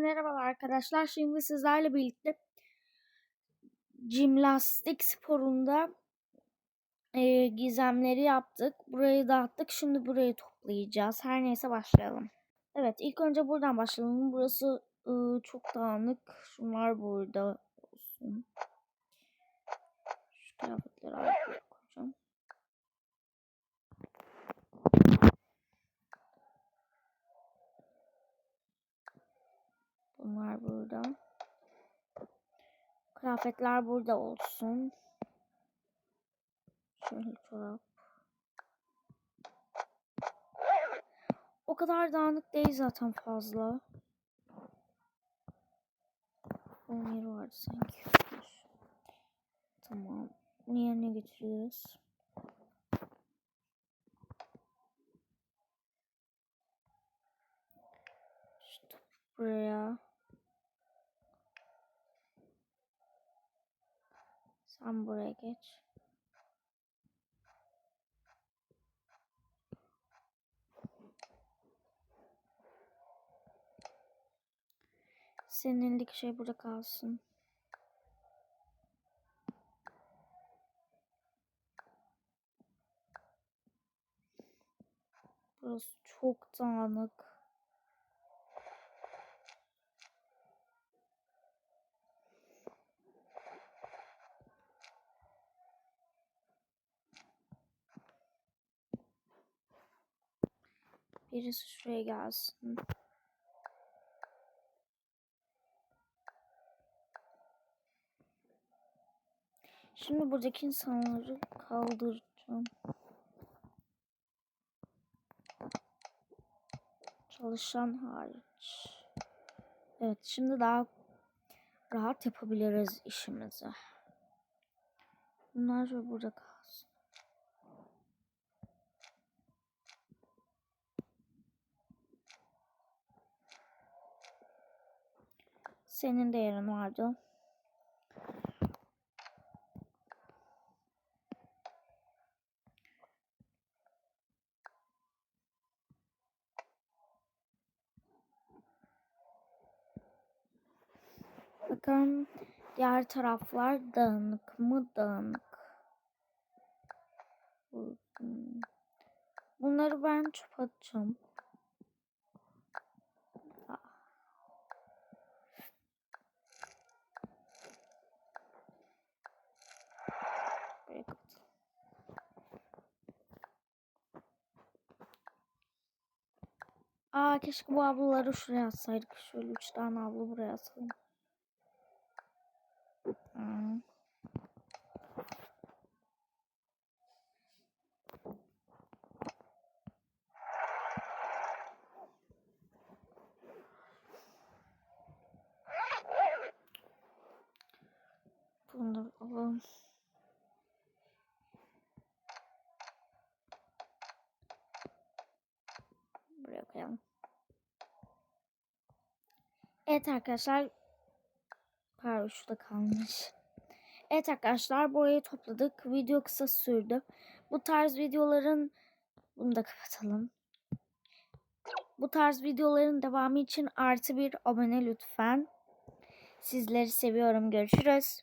Merhabalar arkadaşlar. Şimdi sizlerle birlikte jimnastik sporunda e, gizemleri yaptık. Burayı dağıttık. Şimdi burayı toplayacağız. Her neyse başlayalım. Evet ilk önce buradan başlayalım. Burası e, çok dağınık. Şunlar burada olsun. Şu kıyafetleri Bunlar burada. Kıyafetler burada olsun. Şöyle çorap. O kadar dağınık değil zaten fazla. Onun yeri vardı sanki. Tamam. Bunu yerine getiriyoruz. Buraya. Sen buraya geç. Senin elindeki şey burada kalsın. Burası çok dağınık. Birisi şuraya gelsin. Şimdi buradaki insanları kaldıracağım. Çalışan hariç. Evet şimdi daha rahat yapabiliriz işimizi. Bunlar da burada kalsın. Senin de yerin vardı. Bakın diğer taraflar dağınık mı dağınık. Bunları ben çöp atacağım. Aa keşke bu ablaları şuraya atsaydık. Şöyle üç tane abla buraya atalım. Hmm. Bunu da alalım. Buraya koyalım. Evet arkadaşlar. Pardon şurada kalmış. Evet arkadaşlar burayı topladık. Video kısa sürdü. Bu tarz videoların bunu da kapatalım. Bu tarz videoların devamı için artı bir abone lütfen. Sizleri seviyorum. Görüşürüz.